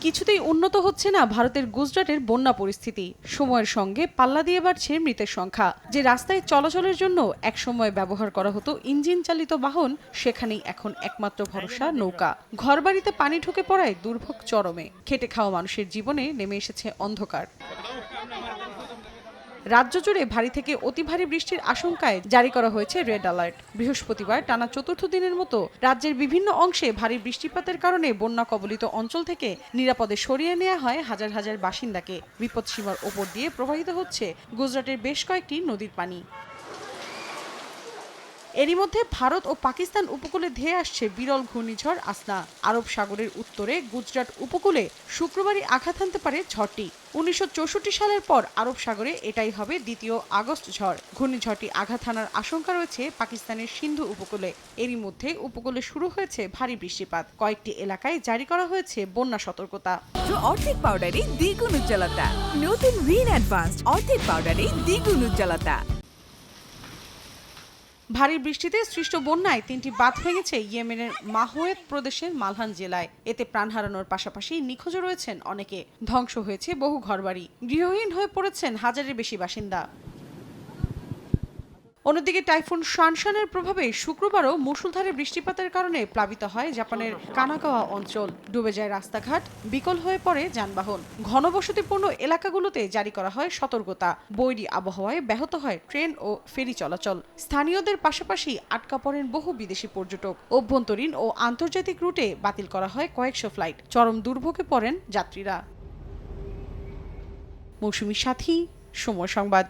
কিছুতেই উন্নত হচ্ছে না ভারতের গুজরাটের বন্যা পরিস্থিতি। সময়ের সঙ্গে পাল্লা দিয়ে বাড়ছে মৃতের সংখ্যা। যে রাস্তায় চলাচলের জন্য একসময় ব্যবহার করা হতো ইঞ্জিন চালিত বাহন, সেখানেই এখন একমাত্র ভরসা নৌকা। ঘরবাড়িতে পানি ঢুকে পড়ায় দুর্ভোগ চরমে। খেটে খাওয়া মানুষের জীবনে নেমে এসেছে অন্ধকার। রাজ্য জুড়ে ভারী থেকে অতি ভারী বৃষ্টির আশঙ্কায় জারি করা হয়েছে রেড অ্যালার্ট। বৃহস্পতিবার টানা চতুর্থ দিনের মতো রাজ্যের বিভিন্ন অংশে ভারী বৃষ্টিপাতের কারণে বন্যা কবলিত অঞ্চল থেকে নিরাপদে সরিয়ে নেওয়া হয় হাজার হাজার বাসিন্দাকে। বিপদসীমার ওপর দিয়ে প্রবাহিত হচ্ছে গুজরাটের বেশ কয়েকটি নদীর পানি। এরই মধ্যে ভারত ও পাকিস্তান উপকূলে ধেয়ে আসছে বিরল ঘূর্ণিঝড় আসনা। আরব সাগরের উত্তরে গুজরাট উপকূলে শুক্রবারই আঘাত হানতে পারে ঝড়টি। উনিশশো চৌষট্টি সালের পর আরব সাগরে এটাই হবে দ্বিতীয় আগস্ট ঝড়। ঘূর্ণিঝড়টি আঘাত হানার আশঙ্কা রয়েছে পাকিস্তানের সিন্ধু উপকূলে। এরই মধ্যে উপকূলে শুরু হয়েছে ভারী বৃষ্টিপাত। কয়েকটি এলাকায় জারি করা হয়েছে বন্যা সতর্কতা। অর্ধেক পাউডারে দ্বিগুণ উজ্জ্বলতা। নতুন রিন অ্যাডভান্সড অর্ধেক পাউডারে দ্বিগুণ উজ্জ্বলতা। ভারী বৃষ্টিতে সৃষ্ট বন্যায় তিনটি বাঁধ ভেঙেছে ইয়েমেনের মাহোয়েদ প্রদেশের মালহান জেলায়। এতে প্রাণ হারানোর পাশাপাশি নিখোঁজ রয়েছেন অনেকে। ধ্বংস হয়েছে বহু ঘরবাড়ি। গৃহহীন হয়ে পড়েছেন হাজারের বেশি বাসিন্দা। অন্যদিকে টাইফুন শানশানের প্রভাবে শুক্রবারও মুষলধারে বৃষ্টিপাতের কারণে প্লাবিত হয় জাপানের কানাকাওয়া অঞ্চল। ডুবে যায় রাস্তাঘাট, বিকল হয়ে পড়ে যানবাহন। ঘনবসতিপূর্ণ এলাকাগুলোতে জারি করা হয় সতর্কতা। বৈরী আবহাওয়ায় ব্যাহত হয় ট্রেন ও ফেরি চলাচল। স্থানীয়দের পাশাপাশি আটকা পড়েন বহু বিদেশি পর্যটক। অভ্যন্তরীণ ও আন্তর্জাতিক রুটে বাতিল করা হয় কয়েকশো ফ্লাইট। চরম দুর্ভোগে পড়েন যাত্রীরা। মৌসুমী সাথী, সময় সংবাদ।